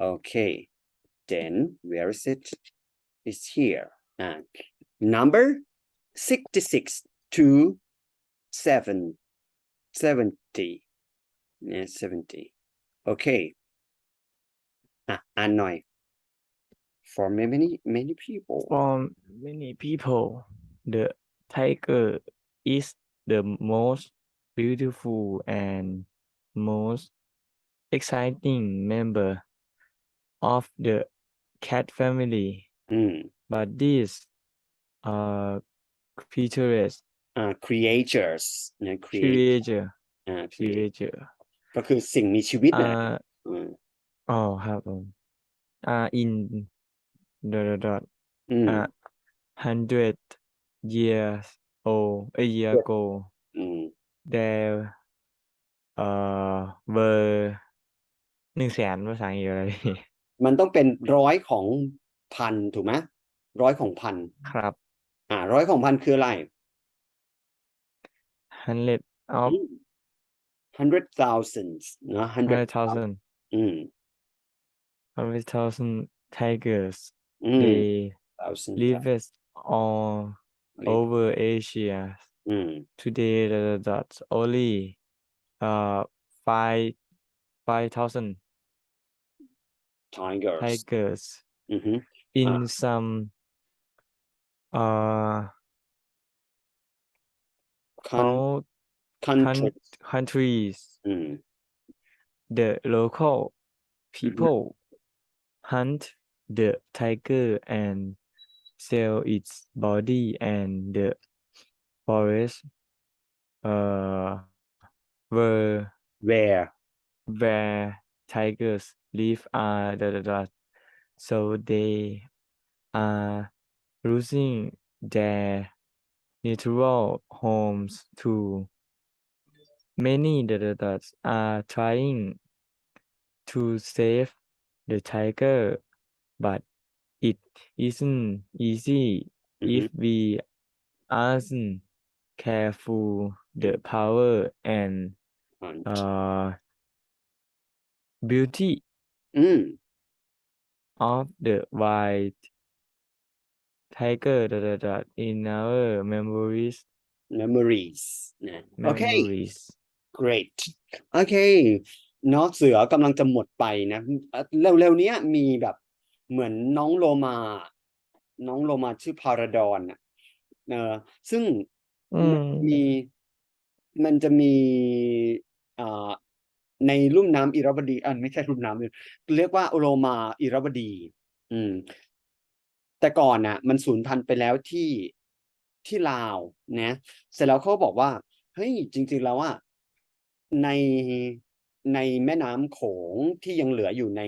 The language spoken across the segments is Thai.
Okay, then where is it? It's here. And number 66 to 7, 70. Yeah, 70. Okay. Ah, Hanoi. For many, many people. From many people, the tiger is the most beautiful and most exciting member of the cat family. อืม But these are creatures, อ่า creatures นะ create creature, อ่า create creature ก็คือสิ่งมีชีวิตนะ are อืม oh ครับผม are in dot dot dot อืม a hundred years old a year Yeah. ago อืม there uh were หนึ่งแสนภาษาอังกฤษอะไรมันต้องเป็นร้อยของพันถูกไหมร้อยของพัน ครับ อ่า ร้อยของพันคืออะไร hundred of hundred thousands นะ hundred hundred thousand อืม hundred thousand tigers อืม they thousand live all over Asia อืม today the that's only uh five five thousand tigers, tigers mm -hmm. in uh, some uh countries, countries, countries. Mm. the local mm-hmm. people mm -hmm. hunt the tiger and sell its body and the forest uh were where where tigers live are da, da, da. so they are losing their natural homes too. Many da, da, da, are trying to save the tiger, but it isn't easy if mm-hmm. we aren't careful the power and uh, beauty อืม of the wild tiger dot, dot, dot, in our memories memories นะ โอเค memories great โอเคเนาะเสือกำลังจะหมดไปนะเอ่อเร็วๆเนี้ยมีแบบเหมือนน้องโลมา น้องโลมาชื่อพาราดอนน่ะเออซึ่ง อืม มีมันจะมีอ่า ในลุ่มน้ำอิระวดีอ่าไม่ใช่ลุ่มน้ำเรียกว่าโลมาอิระวดี อืม แต่ก่อนน่ะ มันสูญพันธุ์ไปแล้วที่ที่ลาวนะเสร็จแล้วเขาบอกว่าเฮ้ยจริง ๆ แล้วอะในในแม่น้ำโขงที่ยังเหลืออยู่ใน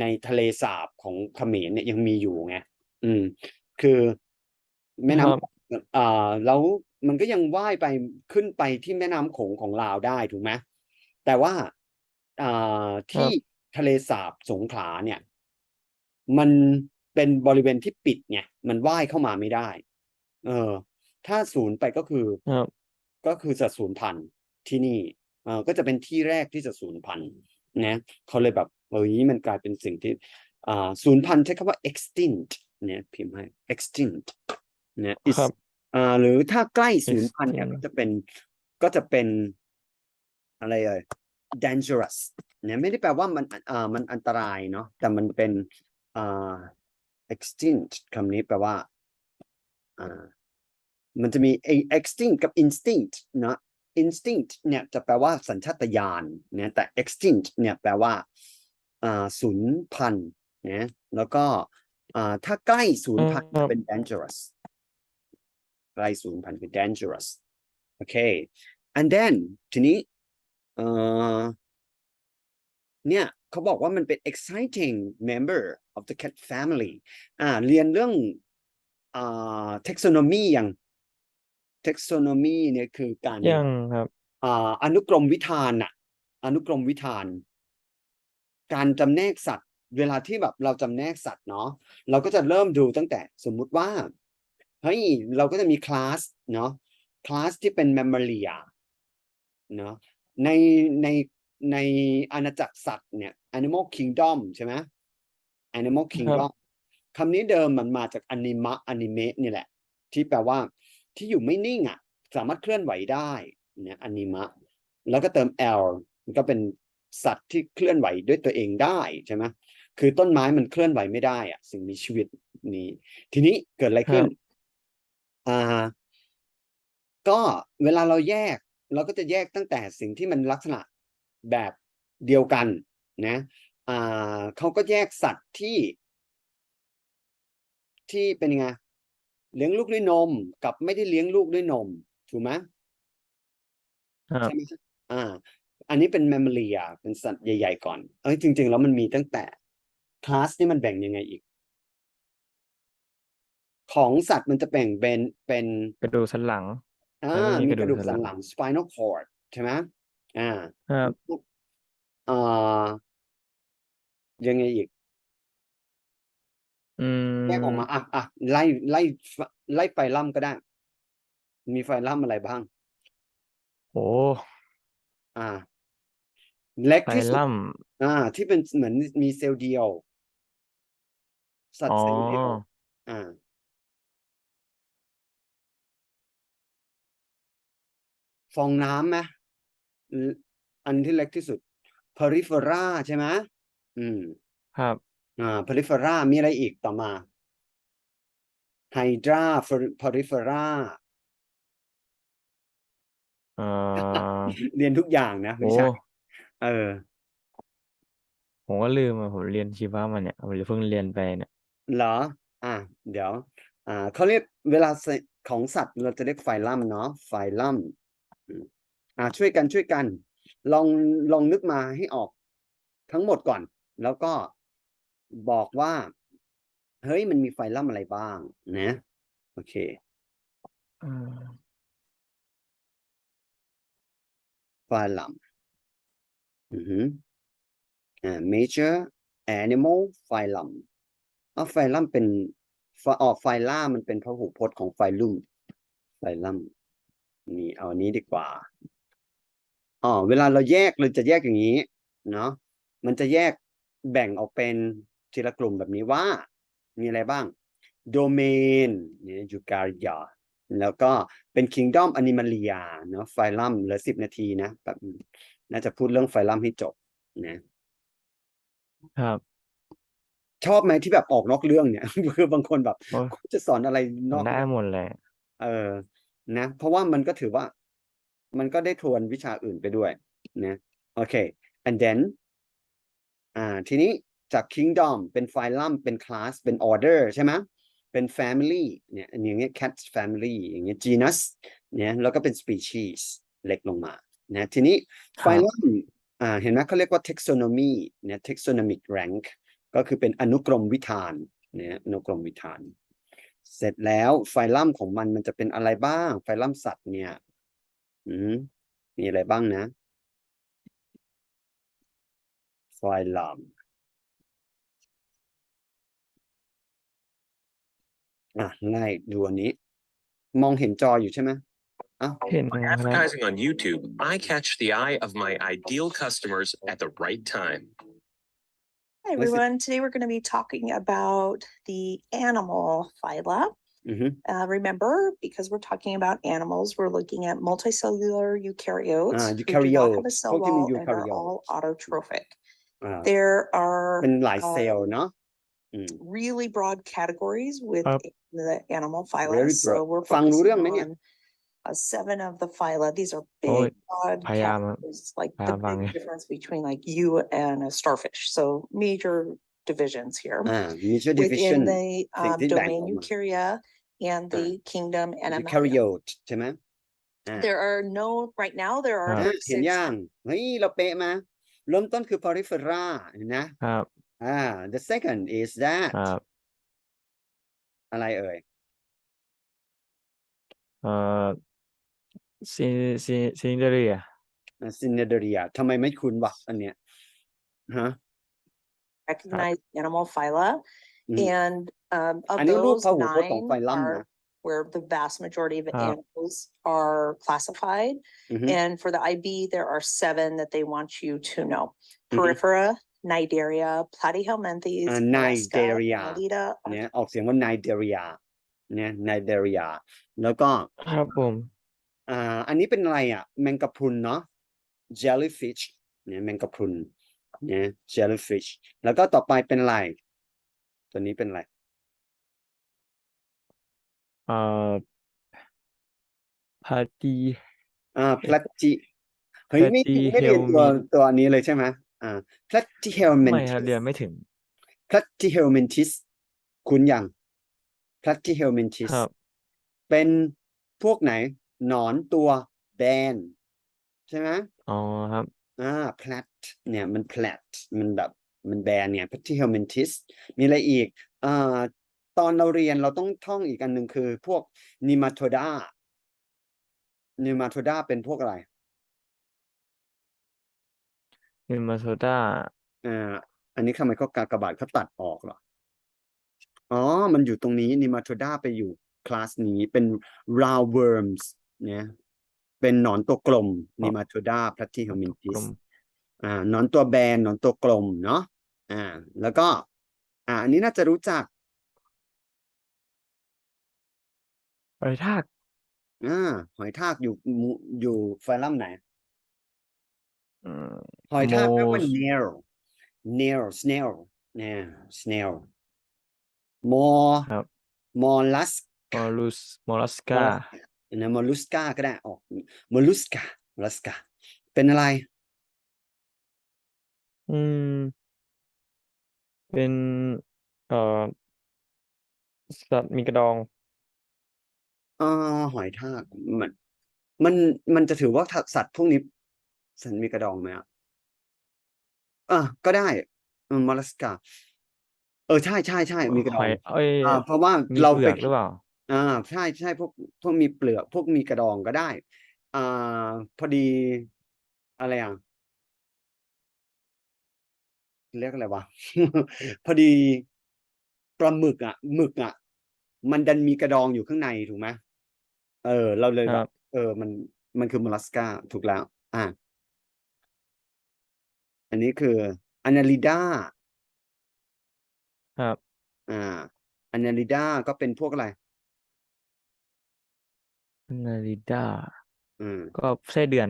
ในทะเลสาบของเขมรเนี่ยยังมีอยู่ไงอืม คือแม่น้ำครับอ่าแล้วมันก็ยังว่ายไปขึ้นไปที่แม่น้ำโขงของลาวได้ถูกไหม แต่ว่าอ่าที่ทะเลสาบสงขลาเนี่ย มันเป็นบริเวณที่ปิดไงมันว่ายเข้ามาไม่ได้ เออ ถ้าศูนย์ไปก็คือครับก็คือจะศูนย์พันธุ์ที่นี่เออก็จะเป็นที่แรกที่จะศูนย์พันธุ์นะเขาเลยแบบเฮ้ยมันกลายเป็นสิ่งที่อ่าศูนย์พันธุ์ใช้คำว่า extinct เนี่ยพิมพ์ให้ extinct เนี่ย is ครับอ่าหรือถ้าใกล้ศูนย์พันธุ์เนี่ย extinct ก็จะเป็นก็จะเป็น อะไรเอ่ย dangerous เนี่ยไม่ได้แปลว่ามันอ่ามันอันตรายเนาะแต่มันเป็นอ่า extinct คำนี้แปลว่าอ่ามันจะมี a- extinct กับ instinct เนาะ instinct เนี่ยจะแปลว่าสัญชาตญาณเนี่ยแต่ extinct เนี่ยแปลว่าอ่าศูนย์พันธุ์นะแล้วก็อ่าถ้าใกล้ศูนย์พันธุ์ครัจะบเป็น dangerous ใกล้ศูนย์พันธุ์คือ dangerous โอเค and then ทีนี้ เอ่อเนี่ยเขาบอกว่ามันเป็น exciting member of the cat family อ่าเรียนเรื่องอ่า taxonomy ยัง taxonomy เนี่ยคือการยังครับอ่าอนุกรมวิธานน่ะอนุกรมวิธาน การจำแนกสัตว์ เวลาที่แบบเราจำแนกสัตว์เนาะเราก็จะเริ่มดูตั้งแต่สมมุติว่าเฮ้ยเราก็จะมีคลาสเนาะคลาสที่เป็น mammalia เนาะ ในในในอาณาจักรสัตว์เนี่ย animal kingdom ใช่ไหม animal kingdom คำนี้เดิมมันมาจากอนิมะอนิเมะนี่แหละ ที่แปลว่าที่อยู่ไม่นิ่งอะ สามารถเคลื่อนไหวได้เนี่ยอนิมะ แล้วก็เติม l มันก็เป็นสัตว์ที่เคลื่อนไหวด้วยตัวเองได้ใช่ไหมคือต้นไม้มันเคลื่อนไหวไม่ได้อะ สิ่งมีชีวิตนี้ ทีนี้เกิดอะไรขึ้น อ่า ก็เวลาเราแยก เราก็จะแยกตั้งแต่สิ่งที่มันลักษณะแบบเดียวกันนะอ่าเขาก็แยกสัตว์ที่ที่เป็นยังไงเลี้ยงลูกด้วยนมกับไม่ได้เลี้ยงลูกด้วยนม ถูกไหมครับใช่ไหมอ่า อันนี้เป็นแมม m เลียเป็นสัตว์ใหญ่ ๆ ก่อนเอ้ยจริง ๆ แล้วมันมีตั้งแต่คลาสนี่มันแบ่งยังไงอีก ของสัตว์มันจะแบ่งเป็นเป็นกระดูกสันหลัง อ่าแล้วก็มีมีกกระระดูดูกกสัสันนหหลัลังง spinal cord ใช่ไหมอ่าครับอ่ายังไงอีกอืแยกออกมมาอะอะไล่ไล่ไล่ไฟลัมก็ได้ มีไฟลัมอะไรบ้าง โอ้อ่า เล็กไฟที่สุดลัมอ่า ที่เป็นเหมือนมีเซลล์เดียว สัตอ๋ว์อเซลล์เดียวอ่า ฟองน้ำไหมหรืออันที่เล็กที่สุด periphery ใช่ไหมอืม ครับ อ่า periphery มีอะไรอีกต่อมา hydra periphery เอ่อ เรียนทุกอย่างนะโอ้ไม่ใช่เออ ผมก็ลืมอะผมเรียนชีวะมาเนี่ยผมเพิ่งเรียนไปเนี่ย เหรอ อะ เดี๋ยว อ่าเขาเรียกเวลาใส่ของสัตว์เราจะเรียกไฟลัมเนาะ ไฟลัม อืมอ่าช่วยกันช่วยกัน ลองลองนึกมาให้ออกทั้งหมดก่อน แล้วก็บอกว่า เฮ้ยมันมีไฟลัมอะไรบ้าง นะ โอเคอืมไฟลัมอือหืออ่า major animal phylum อ๋อไฟลัมเป็นฟออกไฟล่ามันเป็นพหูพจน์ของไฟลุ่มไฟลัม นี่เอาอันนี้ดีกว่าอ๋อเวลาเราแยกเราจะแยกอย่างนี้เนาะมันจะแยกแบ่งออกเป็นทีละกลุ่มแบบนี้ว่า มีอะไรบ้างโดเมนเนี่ยยูการยาแล้วก็เป็น Kingdom Animalia เนาะไฟลัมเหลือสิบนาทีนะแบบน่าจะพูดเรื่องไฟลัมให้จบนะครับชอบไหมที่แบบออกนอกเรื่องเนี่ยคือบางคนแบบโอ้ยจะสอนอะไรนอกได้เรื่องหมดเลยเออ นะเพราะว่ามันก็ถือว่ามันก็ได้ทวนวิชาอื่นไปด้วยนะโอเค and then อ่าทีนี้จาก kingdom เป็น phylum เป็น class เป็น order ใช่ไหมเป็น family เนี่ยอันอย่างเงี้ย cat family อย่างเงี้ย genus เนี่ยแล้วก็เป็น species เล็กลงมานะทีนี้ครับ phylum อ่าเห็นไหมเขาเรียกว่า taxonomy เนี่ย taxonomic rank ก็คือเป็นอนุกรมวิธานเนี่ยอนุกรมวิธาน เสร็จแล้วไฟลัมของมันมันจะเป็นอะไรบ้าง ไฟลัมสัตว์เนี่ย อืมมีอะไรบ้างนะ ไฟลัมอะไล่ดูอันนี้ มองเห็นจออยู่ใช่ไหมอ้าวเห็น By ครับ advertising on YouTube, I catch the eye of my ideal customers at the right time. Hi Listen. everyone. Today we're going to be talking about the animal phyla. อือฮึ Uh, remember, because we're talking about animals, we're looking at multicellular eukaryotes Ah, who do not eukaryote. have a cell What do you mean wall and are all eukaryote? autotrophic. อ่า There are เป็นหลายเซลล์เนาะอืม really broad categories with Up. the animal phyla. Very So broad. we're ฟังรู้เรื่องไหม focusing เนี่ย on uh, seven of the phyla. These are โอ้ย big, broad พยายามอะ categories, like พยายา the มฟัง big ไง difference between like you and a starfish. So major divisions here. อ่า major division within the สิ่ง um, ที่แบ่งอ domain อกมา eukarya and Ah. the kingdom animalia. eukaryote ใช่ไหมอ่า There are no right now. There are อ่า อ่ะเห็น six ยังเฮ้ยเราเป๊ะมาเริ่มต้นคือ periphery เห็นนะครับ อ่า the second is that ครับ อะไรเอ่ย เอ่อ ซิซิซินเดอเรีย ซินเดเรียทำไมไม่คุ้นวะอันเนี้ยฮะ recognized animal phyla, Mhm. and um, of อันนี้รูป those พหูพจน์ของ nine ไฟลัม are นะ where the vast majority of Ah. animals are classified. อือฮึ And for the IB, there are seven that they want you to know. Mhm. Peripera, Nidaria, Platyhelminthes, อ่า Mollusca, Nidaria Annelida, เนี่ยออกเสียงว่าไนเดเรียเนี่ยไนเดเรียแล้วก็ ครับผม อ่าอันนี้เป็นอะไรอะ แมงกะพรุนเนาะ jellyfish เนี่ยแมงกะพรุนเนี่ย jellyfish แล้วก็ต่อไปเป็นอะไร ตัวนี้เป็นอะไรเอ่อพาตี อ่า platy เฮ้ยไม่ไม่เรียนตัว Platyhelminth ตัวอันนี้เลยใช่ไหมอ่าไม่ครับ platyhelminths เรียนไม่ถึง platyhelminths คุณยัง platyhelminths ครับ เป็นพวกไหน หนอนตัวแบน ใช่ไหมอ๋อครับ อ่า plat เนี่ยมัน plat มันแบบมันแบนเนี่ย platyhelminths มีอะไรอีกอ่าตอนเราเรียนเราต้องท่องอีกอันหนึ่งคือพวก nematoda nematoda เป็นพวกอะไรนิมาโซดาอ่าอันนี้ทำไมเขากากบาทเขาตัดออกเหรอ อ๋อ มันอยู่ตรงนี้ nematoda ไปอยู่คลาสนี้เป็น roundworms เนี่ยเป็นหนอนตัวกลม nematoda ก platyhelminths ลมอ่าหนอนตัวแบนหนอนตัวกลมเนาะอ่า แล้วก็ อ่า อันนี้น่าจะรู้จักหอยทากอ่าหอยทากอยู่หมู่อยู่ไฟลัมไหนอืมหอยทากแปลว่า Moles nail nail snail เนี่ย snail มอครับมอลัสมอลลุสมอลัสกา นะมอลลุสกาก็ได้ออกมอลลุสกามอลลุสกาเป็นอะไร อืม เป็นเอ่อสัตว์มีกระดองอ่าหอยทากมัน มันมันจะถือว่าสัตว์พวกนี้สัตว์มีกระดองไหมอะอะก็ได้มอลลัสกาเออใช่ใช่ใช่มีกระดหอองยเอ้ยอ่าเพราะว่ามีเราเปลืไป อกหรือเปล่า อ่าใช่ใช่พวกพวกมีเปลือก พวกมีกระดองก็ได้ อ่า พอดี อะไรอะเรียกอะไรวะ พอดีปลาหมึกอะหมึกอะ มันดันมีกระดองอยู่ข้างในถูกไหมเออ เราเลยคแบรับบ เออ มันมันคือมอลลัสกาถูกแล้ว อ่า อันนี้คืออนาลิดา ครับ อ่าอนาลิดาก็เป็นพวกอะไร นาริดาอืม ก็ไส้เดือน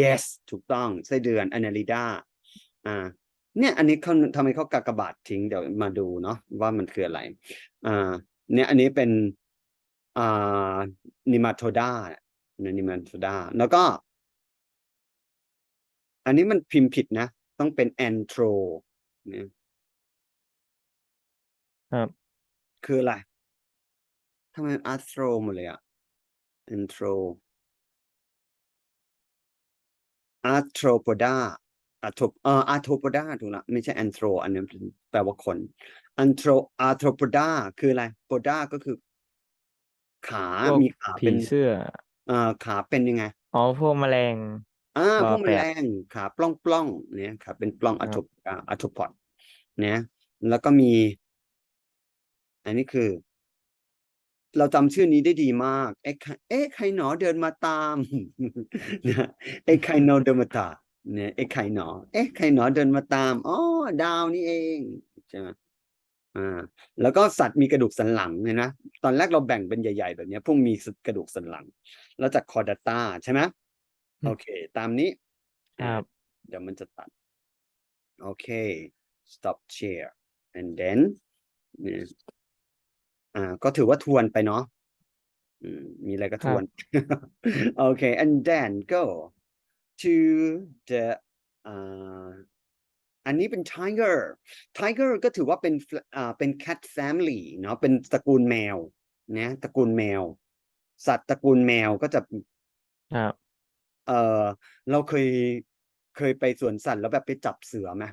yes ถูกต้องไส้เดือนอนาลิดาอ่า เนี่ย อันนี้เขาทำไมเขากากบาททิ้งเดี๋ยวมาดูเนาะว่ามันคืออะไร อ่า เนี่ยอันนี้เป็นอ่านิมาโทดาเนี่ยนิมาโทดาแล้วก็ อันนี้มันพิมพ์ผิดนะ ต้องเป็นแอนโทรเนี่ยครับ คืออะไรทำไมอาร์โทรหมดเลยอะ แอนโทรอาร์โทรโพดาอาร์โทเอ่ออาร์โทโพดาถูกละไม่ใช่แอนโทรอันนี้แปลว่าคนอันโทรอาร์โทรโพดาคืออะไรโพดาก็คือ ขาพวกมีขาผีเป็นเสื้อเอ่อขาเป็นยังไงอ๋อพวกแมลงอ่าบพอวกแมแปดลงขาปล้องปล้องๆเนี่ยขาเป็นปล้องครัอะบโทอะโทพอดเนี่ยแล้วก็มี อันนี้คือ เราจำชื่อนี้ได้ดีมากเอ๊ะใครเอ๊ะใครหนอเดินมาตามนะเอ๊ะใครหนอเดินมาตามเนี่ยเอ๊ะใครหนอ เอ๊ะใครหนอเดินมาตามอ๋อดาวนี่เองใช่ไหมอ่าแล้วก็สัตว์มีกระดูกสันหลังเนี่ยนะตอนแรกเราแบ่งเป็นใหญ่ ๆ แบบเนี้ยพวกมีกระดูกสันหลัง แล้วจากคอร์ดาตาใช่ไหมอืมโอเค ตามนี้ครับเดี๋ยวมันจะตัดโอเค stop share and then เนี่ย อ่าก็ถือว่าทวนไปเนาะอืมมีอะไรก็คทรับวน โอเค and then go to the อ่าอันนี้เป็น tiger tiger ก็ถือว่าเป็น fl- อ่าเป็น cat family เนาะเป็นตระกูลแมวนะตระกูลแมว สัตว์ตระกูลแมวก็จะครับเออเราเคยเคยไปสวนสัตว์แล้วแบบไปจับเสือไหม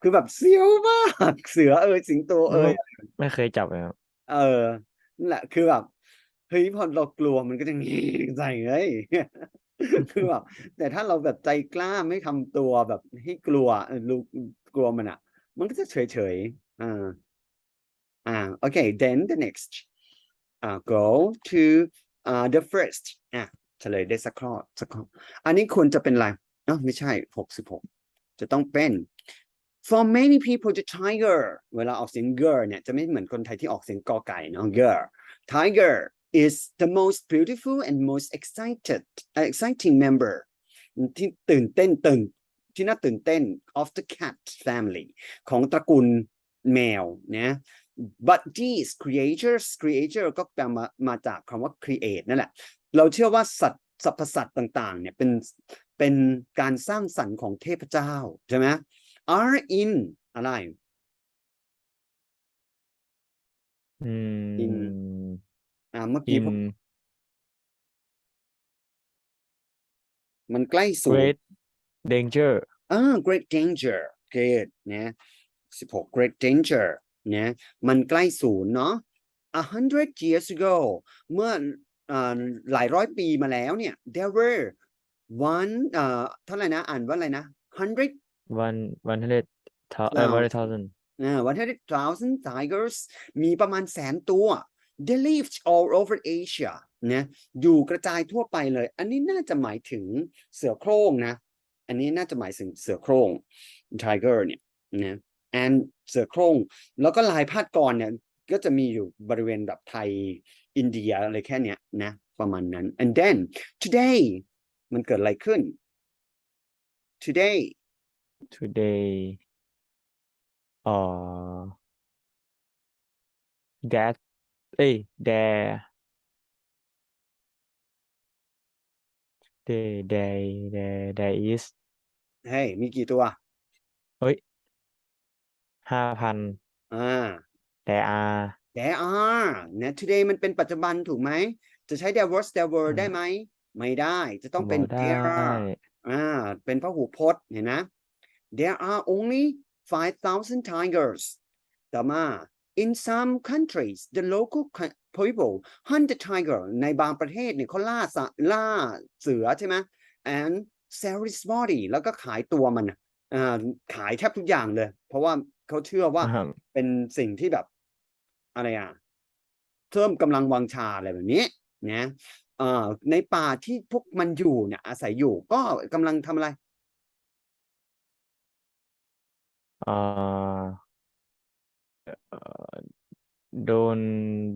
คือแบบเสียวมากเสือเอยสิงโตเอยไม่เคยจับเลยครับเออนั่นแหละคือแบบเฮ้ยพอเรากลัวมันก็จะใส่เลยคือแบบแต่ถ้าเราแบบใจกล้าไม่ทำตัวแบบให้กลัวเออรู้กลัวมันอะ มันก็จะเฉยเฉยๆอ่าอ่าโอเค then the next อ่า go to อ่า the first อะเฉลยได้สักข้อสักข้ออันนี้ควรจะเป็นอะไรเอ้าไม่ใช่หกสิบหกจะต้องเป็น for many people the tiger เวลาออกเสียง girl เนี่ยจะไม่เหมือนคนไทยที่ออกเสียงกอไก่เนาะ girl tiger is the most beautiful and most excited uh, exciting member ที่ตื่นเต้นตื่นที่น่าตื่นเต้น of the cat family ของตระกูลแมวนะ but these creatures creature ก็แปลมามาจากคำว่า create นั่นแหละ เราเชื่อว่าสัตว์สรรพสัตว์ต่างๆเนี่ยเป็นเป็นการสร้างสรรค์ของเทพเจ้าใช่ไหม are in อะไร อืมอ่าเมื่อกี้ in ผมมันใกล้ศูนย์ great danger อ่า great danger great นะสิบหก great danger นะมันใกล้ศูนย์เนาะ a hundred years ago เมื่ออ่าหลายร้อยปีมาแล้วเนี่ย there were one อ่าเท่าไหร่นะ อ่านว่าอะไรนะ hundred one one hundred thou- เอ่อ Now- one hundred thousand อ่า one hundred thousand tigers มีประมาณแสนตัว they lived all over Asia นะอยู่กระจายทั่วไปเลย อันนี้น่าจะหมายถึงเสือโคร่งนะ อันนี้น่าจะหมายถึงเสือโคร่ง tiger เนี่ยนะ and เสือโคร่ง แล้วก็ลายพาดกรเนี่ย ก็จะมีอยู่บริเวณแบบไทย อินเดียอะไรแค่เนี้ยนะ ประมาณนั้น and then today มันเกิดอะไรขึ้น today today เอ่อ that เอ้ย there there there there there is เฮ้ยมีกี่ตัวเฮ้ยห้าพันอ่า there are there are นะ today มันเป็นปัจจุบันถูกไหม จะใช้ there was there were อืมได้ไหม ไม่ได้ จะต้องเป็นบ่ได้ there are อ่า เป็นพหูพจน์เห็นนะ there are only 5,000 tigers ต่อมา in some countries the local co- people hunt the tiger ในบางประเทศเนี่ยเขาล่าสะล่าเสือใช่ไหม and sell its body แล้วก็ขายตัวมันน่ะอ่าขายแทบทุกอย่างเลย เพราะว่าเขาเชื่อว่าอ่าเป็นสิ่งที่แบบอะไรอะเพิ่มกำลังวังชาอะไรแบบนี้นะเอ่อในป่าที่พวกมันอยู่เนี่ยอาศัยอยู่ก็กำลังทำอะไร เอ่อเอ่อโดน